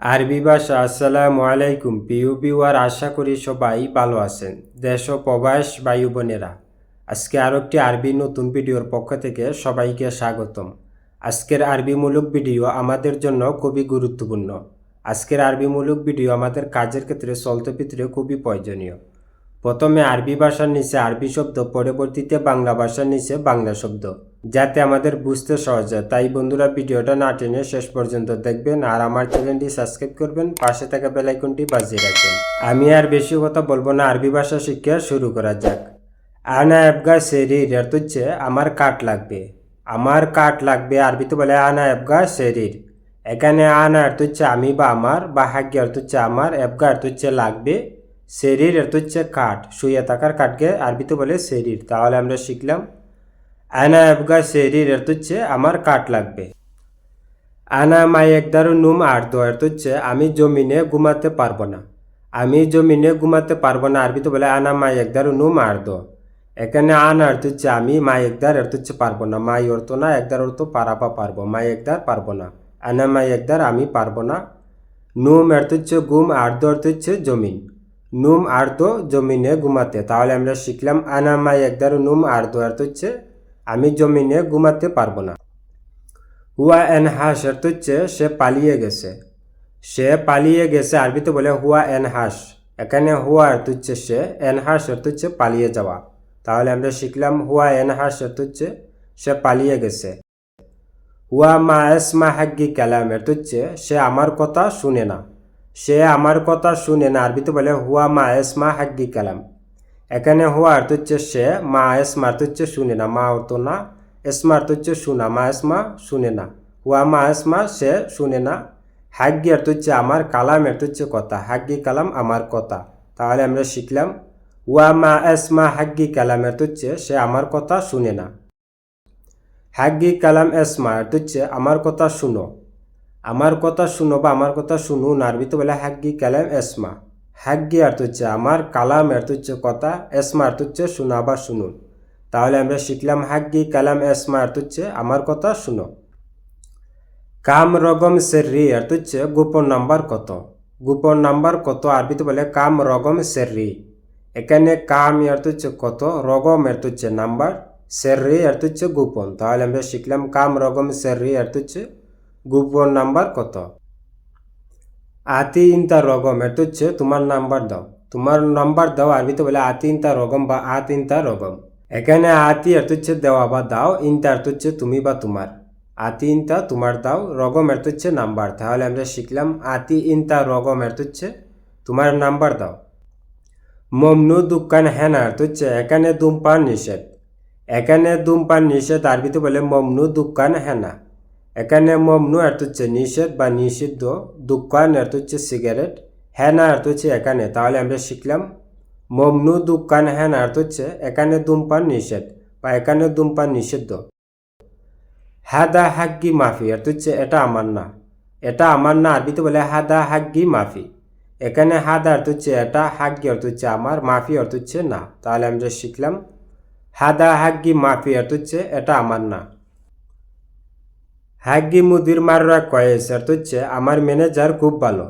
আরবি ভাষা, আসসালামু আলাইকুম পিউ পিউয়ার আশা করি সবাই ভালো আছেন। দেশ ও প্রবাস বায়ু বোনেরা, আজকে আরও একটি আরবি নতুন ভিডিওর পক্ষ থেকে সবাইকে স্বাগতম। আজকের আরবিমূলক ভিডিও আমাদের জন্য খুবই গুরুত্বপূর্ণ। আজকের আরবিমূলক ভিডিও আমাদের কাজের ক্ষেত্রে চলতে ভিতরে খুবই প্রয়োজনীয়। প্রথমে আরবি ভাষার নিচে আরবি শব্দ, পরবর্তীতে বাংলা ভাষার নিচে বাংলা শব্দ। যাতে আমাদের বুঝতে সহজ হয়। তাই বন্ধুরা, ভিডিওটা না টেনে শেষ পর্যন্ত দেখবেন আর আমার চ্যানেলটি সাবস্ক্রাইব করবেন, পাশে থাকা বেলাইকনটি বাজিয়ে রাখবেন। আমি আর বেশি কথা বলব না, আরবি ভাষা শিক্ষা শুরু করা যাক। আনা এবগা শরীর এর হচ্ছে আমার কাঠ লাগবে। আমার কাঠ লাগবে আরবিতে বলে আনা এবগা শরীর এখানে আনা অর্থ হচ্ছে আমি বা আমার, বা হাগ্য অর্থ হচ্ছে আমার এবগা অর্থ হচ্ছে লাগবে। শরীর অর্থ হচ্ছে কাঠ, শুয়ে থাকার কাঠকে আরবিতে বলে শরীর তাহলে আমরা শিখলাম আনা এবগা অর্থ হচ্ছে আমার কাঠ লাগবে। আনা মাই একদারু নুম আর্দ অর্থ হচ্ছে আমি জমিনে ঘুমাতে পারব না। আমি জমিনে ঘুমাতে পারব না আরবিতে বলে আনা মাই একদারু নুম দো। এখানে আন অর্থ হচ্ছে আমি মাই একদার অর্থ হচ্ছে পারব না। মাই অর্থ না, একদার অর্থ পারাপা পারব। মাই একদার পারব না। আনা মাই একদার, আমি পারব না। নুম অর্থ হচ্ছে গুম আর্দ অর্থ হচ্ছে জমিন। নুম আর্দ জমিনে ঘুমাতে তাহলে আমরা শিখলাম, আনা মাই একদার নুম আর্দ অর্থ হচ্ছে আমি জমিনে ঘুমাতে পারব না। হুয়া এন হাস অর্থ হচ্ছে সে পালিয়ে গেছে। সে পালিয়ে গেছে আরবিতে বলে হুয়া এন হাস এখানে হুয়া হচ্ছে সে, এন হাস হচ্ছে পালিয়ে যাওয়া। তাহলে আমরা শিখলাম হুয়া এন হাস হচ্ছে সে পালিয়ে গেছে। হুয়া মা এস মা হাগ্গি কালাম অর্থ হচ্ছে সে আমার কথা শুনে না। সে আমার কথা শুনে না, আরবিতে বলে হুয়া মা এস মা হাগ্গি কালাম। এখানে হুয়া অর্থ সে, মা এসমা হচ্ছে শুনে না, মা অর্থ না, এসমা হচ্ছে শোনা, মা এসমা শুনে না। হুয়া, মা এসমা, সে শুনে না। হাগ্গি অর্থ হচ্ছে আমার কালাম অর্থ হচ্ছে কথা। হাগ্গি কালাম, আমার কথা। তাহলে আমরা শিখলাম ওয়া মা এসমা, হাগ্গি কালাম অর্থ হচ্ছে সে আমার কথা শুনে না। হাগ্গি কালাম, এসমা অর্থ হচ্ছে আমার কথা শুনো। আমার কথা শুনো বা আমার কথা শুনুন আরবিতে বলে হাগ্গি কালাম, এসমা। হাগ্গি অর্থ হচ্ছে আমার কালাম অর্থ হচ্ছে কথা, এসমা অর্থ হচ্ছে শোনা বা শুনুন। তাহলে আমরা শিখলাম হাগ্গি কালাম, এসমা অর্থ হচ্ছে আমার কথা শুনো। কাম রগম সেররি অর্থ হচ্ছে গোপন নাম্বার কত? গোপন নাম্বার কত? আরবিতে বলে কাম রগম সেররি। এখানে কাম অর্থ হচ্ছে কত? রগম অর্থ হচ্ছে নাম্বার, সেররি অর্থ হচ্ছে গোপন। তাহলে আমরা শিখলাম কাম রগম সেররি অর্থ হচ্ছে গোপন নাম্বার কত? আতি ইনতা রগম হচ্ছে তোমার নাম্বার দাও। তোমার নাম্বার দাও আরবিতে বলে আতি ইনতা রগম বা আত ইনতা রগম। এখানে আতি অর্থ হচ্ছে দেওয়া বা দাও, ইনতা অর্থ হচ্ছে তুমি বা তোমার। আতি ইনতা তোমার দাও, রগম অর্থ হচ্ছে নাম্বার। তাহলে আমরা শিখলাম আতি, ইনতা, রগম অর্থ হচ্ছে তোমার নাম্বার দাও। মমনু দোকান হ্যানা অর্থ হচ্ছে এখানে ধূমপান নিষেধ। এখানে ধূমপান নিষেধ আরবিতে বলে মমনু দোকান হ্যানা এখানে মমনু অর্থ হচ্ছে নিষেধ বা নিষিদ্ধ, দোকান অর্থ হচ্ছে সিগারেট হ্যানা অর্থ হচ্ছে এখানে। তাহলে আমরা শিখলাম, মমনু দোকান হ্যানা অর্থ হচ্ছে এখানে ধূমপান নিষেধ বা এখানে ধূমপান নিষিদ্ধ। হাদা হাগ্গি মাফি অর্থ হচ্ছে এটা আমার না। এটা আমার না, আরবিতে বলে হাদা হাগ্গি মাফি। এখানে হাদা অর্থ হচ্ছে এটা, হাগ্গি অর্থ হচ্ছে আমার, মাফি অর্থ হচ্ছে না। তাহলে আমরা শিখলাম, হাদা হাগ্গি মাফি অর্থ হচ্ছে এটা আমার না। হাগ্গি মুদির মাররা কয়েস অর্থ হচ্ছে আমার ম্যানেজার খুব ভালো।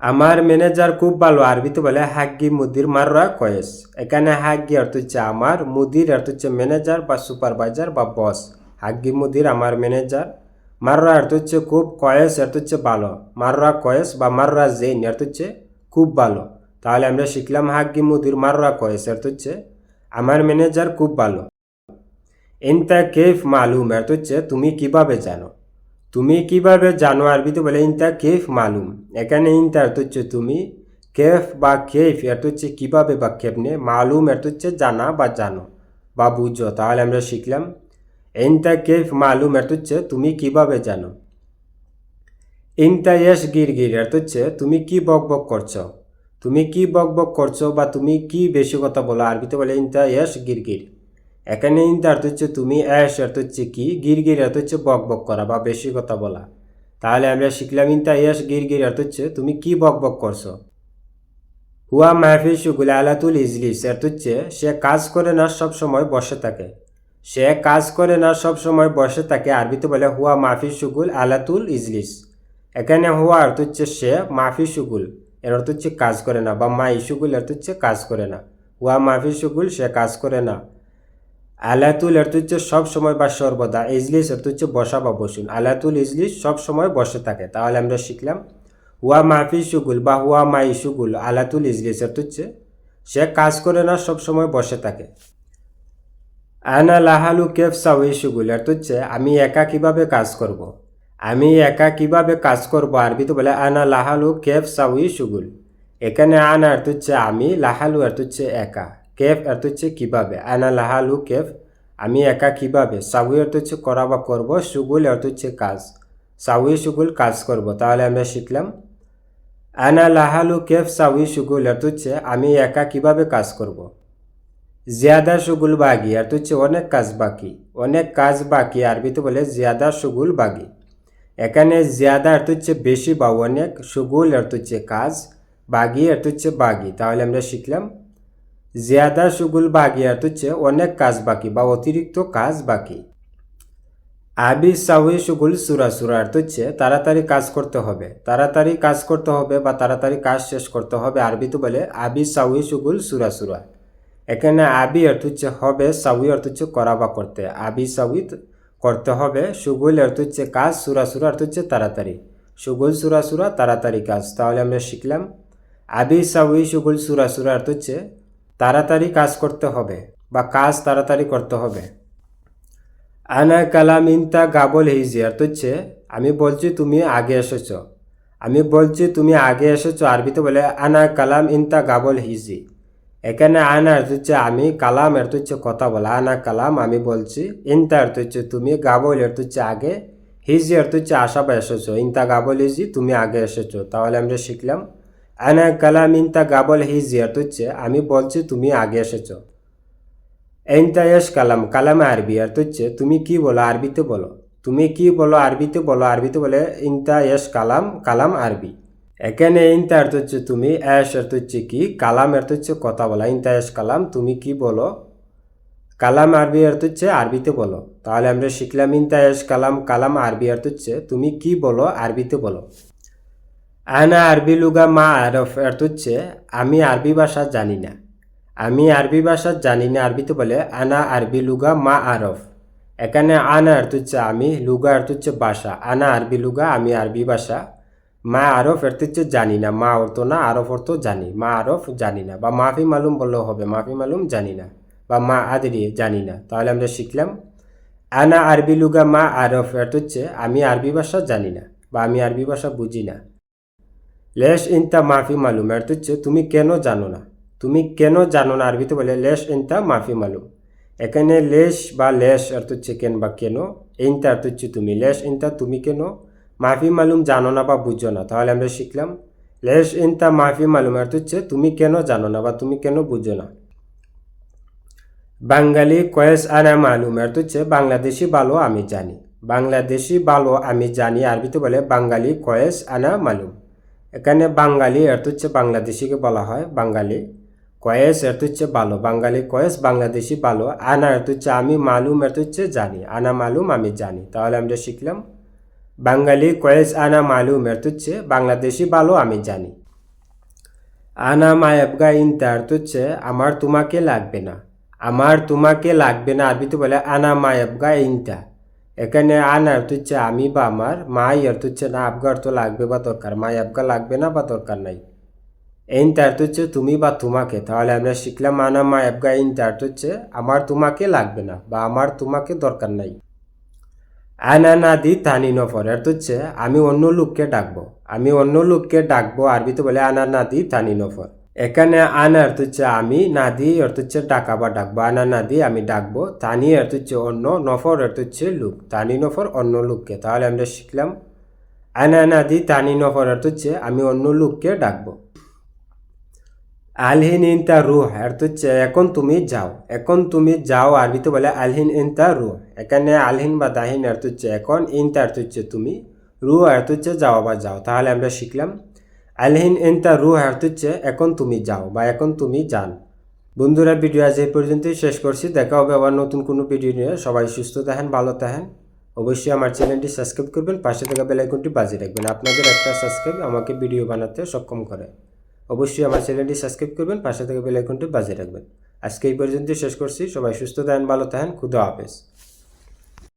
আমার ম্যানেজার খুব ভালো আরবিতে বলে হাগ্গি মুদির মাররা কয়েস এখানে হাগ্গি অর্থ হচ্ছে আমার, মুদির অর্থ হচ্ছে ম্যানেজার বা সুপারভাইজার বা বস হাগ্গি মুদির আমার ম্যানেজার মাররা অর্থ হচ্ছে খুব কয়েস অর্থ হচ্ছে ভালো। মাররা কয়েস বা মাররা জেইন অর্থ হচ্ছে খুব ভালো। তাহলে আমরা শিখলাম হাগ্গি মুদির মাররা কয়েস অর্থ হচ্ছে আমার ম্যানেজার খুব ভালো। ইনতা কেফ মালুম অর্থ হচ্ছে, তুমি কীভাবে জানো? তুমি কীভাবে জানো আরবিতে বলে, ইনতা কেফ মালুম? এখানে ইনতা অর্থ হচ্ছে তুমি। কেফ বা কেফ অর্থ হচ্ছে কীভাবে বা কেমনে? মালুম অর্থ হচ্ছে জানা বা জানো বা বুঝো। তাহলে আমরা শিখলাম। ইনতা কেফ মালুম অর্থ হচ্ছে তুমি কীভাবে জানো। ইনতা ইয়েস গির গির অর্থ হচ্ছে তুমি কি বক বক করছ? তুমি কি বক বক করছ বা তুমি কি বেশি কথা বলো? আরবিতে বলে, ইনতা ইয়েস গির গির। এখানে অর্থ হচ্ছে তুমি অ্যাশ অর্থ হচ্ছে কি? গির গির অর্থ হচ্ছে বক বক করা বা বেশি কথা বলা। তাহলে আমরা শিখলাম ইনতা গির গির অর্থ হচ্ছে তুমি কি বক বক করছ? হুয়া শুগুল আলাতুল ইজলিস অর্থ হচ্ছে সে কাজ করে না সব সময় বসে থাকে। সে কাজ করে না সব সময় বসে থাকে, আরবিতে বলে হুয়া মাহফিল শুগুল আলাতুল ইজলিস। এখানে হুয়া অর্থ হচ্ছে সে মাফি সুগুল এর অর্থ হচ্ছে কাজ করে না বা মা সুগুল অর্থ হচ্ছে কাজ করে না। হুয়া মাফি সুগুল সে কাজ করে না। আলাতুল অর্থ হচ্ছে সব সময় বা সর্বদা ইজলিস অর্থ হচ্ছে বসা বা বসুন। আলাতুল ইজলিস সব সময় বসে থাকে। তাহলে আমরা শিখলাম, হুয়া মাফি সুগুল বা হুয়া মাই সুগুল আলাতুল ইজলিস অর্থ হচ্ছে সে কাজ করে না, সব সময় বসে থাকে। আনা লাহালু কেফ সাউই সুগুল অর্থ হচ্ছে আমি একা কীভাবে কাজ করব। আমি একা কীভাবে কাজ করব আরবি তো বলে, আনা লাহালু কেফ সাউই সুগুল এখানে আনা অর্থ হচ্ছে আমি লাহালু অর্থ হচ্ছে একা। কেফ অর্থ হচ্ছে কীভাবে? আনা লাহালু কেফ। আমি একা কীভাবে? সাউই অর্থ হচ্ছে করা বা করব, সুগুল অর্থ হচ্ছে কাজ। সাউই সুগুল কাজ করব, তাহলে আমরা শিখলাম। আনা লাহালু কেফ সাউই সুগুল অর্থ হচ্ছে আমি একা কীভাবে কাজ করব। জিয়াদা, সুগুল, বাগি অর্থ হচ্ছে অনেক কাজ বাকি। অনেক কাজ বাকি আরবিতে বলে জিয়াদা, সুগুল, বাগি। এখানে জিয়াদা অর্থ হচ্ছে বেশি বা অনেক, সুগুল অর্থ হচ্ছে কাজ, বাগি অর্থ হচ্ছে বাগি, তাহলে আমরা শিখলাম। জিয়াদা সুগুল বাগি অর্থ হচ্ছে অনেক কাজ বাকি বা অতিরিক্ত কাজ বাকি। আবি সাউই সুগুল সুরা সুরা অর্থ হচ্ছে তাড়াতাড়ি কাজ করতে হবে। তাড়াতাড়ি কাজ করতে হবে বা তাড়াতাড়ি কাজ শেষ করতে হবে আরবিতে বলে আবি সাউই সুগুল সুরা সুরা। এখানে আবি অর্থ হচ্ছে হবে সাউই অর্থ হচ্ছে করা বা করতে। আবি সাউই করতে হবে, সুগুল অর্থ হচ্ছে কাজ, সুরা সুরা অর্থ হচ্ছে তাড়াতাড়ি। সুগুল সুরা সুরা, তাড়াতাড়ি কাজ, তাহলে আমরা শিখলাম। আবি সাউই সুগুল সুরা সুরা অর্থ হচ্ছে তাড়াতাড়ি কাজ করতে হবে বা কাজ তাড়াতাড়ি করতে হবে। আনা কালাম ইনতা গাবল হিজি অর্থ হচ্ছে আমি বলছি তুমি আগে এসেছ। আমি বলছি তুমি আগে এসেছ, আরবিতে বলে আনা কালাম ইনতা গাবল হিজি। এখানে আনা অর্থ হচ্ছে আমি, কালাম অর্থ হচ্ছে কথা বলা। আনা কালাম আমি বলছি, ইনতা অর্থ হচ্ছে তুমি, গাবল অর্থ হচ্ছে আগে, হিজি অর্থ হচ্ছে আশা বা এসেছ। ইনতা গাবল হিজি, তুমি আগে এসেছ। তাহলে আমরা শিখলাম আনা কালাম ইনতা গাবল হিজি অর্থ হচ্ছে আমি বলছি তুমি আগে এসেছ। ইনতা ইয়েস কালাম কালাম আরবি অর্থ হচ্ছে তুমি কি বলো আরবিতে বলো। তুমি কি বলো আরবিতে বলো, আরবিতে বলে ইনতা ইয়েস কালাম কালাম আরবি। এখানে ইনতা অর্থ হচ্ছে তুমি, অ্যাশ অর্থ হচ্ছে কি, কালাম অর্থ হচ্ছে কথা বলা। ইনতা অ্যাশ কালাম, তুমি কি বলো? কালাম আরবি অর্থ হচ্ছে আরবিতে বলো। তাহলে আমরা শিখলাম ইনতা অ্যাশ কালাম কালাম আরবি অর্থ হচ্ছে তুমি কি বলো, আরবিতে বলো। আনা আরবি লুগা মা আরফ অর্থ হচ্ছে আমি আরবি ভাষা জানি না। আমি আরবি ভাষা জানি না, আরবিতে বলে আনা আরবি লুগা মা আরফ। এখানে আনা অর্থ হচ্ছে আমি, লুগা অর্থ হচ্ছে ভাষা আনা আরবি লুগা, আমি আরবি ভাষা। মা আরফ অর্থ হচ্ছে জানি না, মা অর্থ না, আরফ অর্থ জানি। মা আরফ জানি না, বা মাফি মালুম বললেও হবে, মাফি মালুম জানি না, বা মা আদরি জানি না। তাহলে আমরা শিখলাম, আনা আরবি লুগা মা আরফ অর্থ হচ্ছে আমি আরবি ভাষা জানি না, বা আমি আরবি ভাষা বুঝি না। লেশ ইনতা মাফি মালুম। অর্থ হচ্ছে তুমি কেন জানো না? তুমি কেন জানো না? আরবিতে বলে লেশ ইনতা মাফি মালুম। এখানে লেশ বা লেশ অর্থ হচ্ছে কেন বা কেন? ইনতা অর্থ হচ্ছে তুমি। লেশ ইনতা তুমি কেন? মাফি মালুম জানো না বা বুঝো না। তাহলে আমরা শিখলাম। লেশ ইনতা মাফি মালুম অর্থ হচ্ছে তুমি কেন জানো না বা তুমি কেন বুঝো না? বাঙালি কয়েস আনা মালুম। অর্থ হচ্ছে বাংলাদেশি ভালো আমি জানি। বাংলাদেশি ভালো আমি জানি। আরবিতে বলে বাঙালি কয়েস আনা মালুম। এখানে বাঙালি অর্থ হচ্ছে বাংলাদেশিকে বলা হয় বাঙালি। কয়েস অর্থ হচ্ছে ভালো বাঙালি, কয়েস, বাংলাদেশি ভালো আনা অর্থ হচ্ছে আমি, মালুম অর্থ হচ্ছে জানি। আনা, মালুম, আমি, জানি। তাহলে আমরা শিখলাম। বাঙালি, কয়েস, আনা, মালুম অর্থ হচ্ছে বাংলাদেশি ভালো আমি, জানি। আনা মায়াবগা ইনতা অর্থ হচ্ছে আমার তোমাকে লাগবে না। আমার তোমাকে লাগবে না। আরবিতে বলে আনা মায়াবগা ইনতা। এখানে আনা অর্থ হচ্ছে আমি বা আমার, মাই অর্থ হচ্ছে না আবগা অর্থ লাগবে বা দরকার, মাই আবগা লাগবে না বা দরকার নাই। ইনতা অর্থ হচ্ছে তুমি বা তোমাকে, তাহলে আমরা শিখলাম আনা মা আবগা ইনতা অর্থ হচ্ছে আমার তোমাকে লাগবে না বা আমার তোমাকে দরকার নাই। আনা নাদি তানি নফর অর্থ হচ্ছে আমি অন্য লোককে ডাকবো, আমি অন্য লোককে ডাকবো, আরবিতে বলে আনা নাদি তানি নফর এখানে আনা অর্থ হচ্ছে আমি, না নাদি অর্থ হচ্ছে ডাকা বা ডাকবো। আনা, না নাদি আমি ডাকবো। তানি অর্থ হচ্ছে অন্য, নফর অর্থ হচ্ছে লোক। তানি নফর অন্য লোককে। তাহলে আমরা শিখলাম, আনা নাদি তানি নফর অর্থ হচ্ছে আমি অন্য লোককে ডাকবো। আলহিন ইনতা রুহ অর্থ হচ্ছে, এখন তুমি যাও। এখন তুমি যাও আরবিতে বলে, আলহিন ইনতা রুহ। এখানে আলহিন বা দাহিন অর্থ হচ্ছে, এখন ইনতা অর্থ হচ্ছে, তুমি। রু অর্থ হচ্ছে, যাও বা যাও। তাহলে আমরা শিখলাম আলহিন ইনতা রুহ অর্থ হচ্ছে এখন তুমি যাও বা এখন তুমি যান। বন্ধুরা, ভিডিও আজ এই পর্যন্তই শেষ করছি। দেখা হবে আবার নতুন কোনো ভিডিও নিয়ে। সবাই সুস্থ থাকেন, ভালো থাকেন। অবশ্যই আমার চ্যানেলটি সাবস্ক্রাইব করবেন, পাশে থাকা বেলাইকনটি বাজিয়ে রাখবেন। আপনাদের একটা সাবস্ক্রাইব আমাকে ভিডিও বানাতে সক্ষম করে। অবশ্যই আমার চ্যানেলটি সাবস্ক্রাইব করবেন, পাশে থাকা বেলাইকনটি বাজিয়ে রাখবেন। আজকে এই পর্যন্ত শেষ করছি। সবাই সুস্থ থাকেন, ভালো থাকেন। খুদা হাফেজ।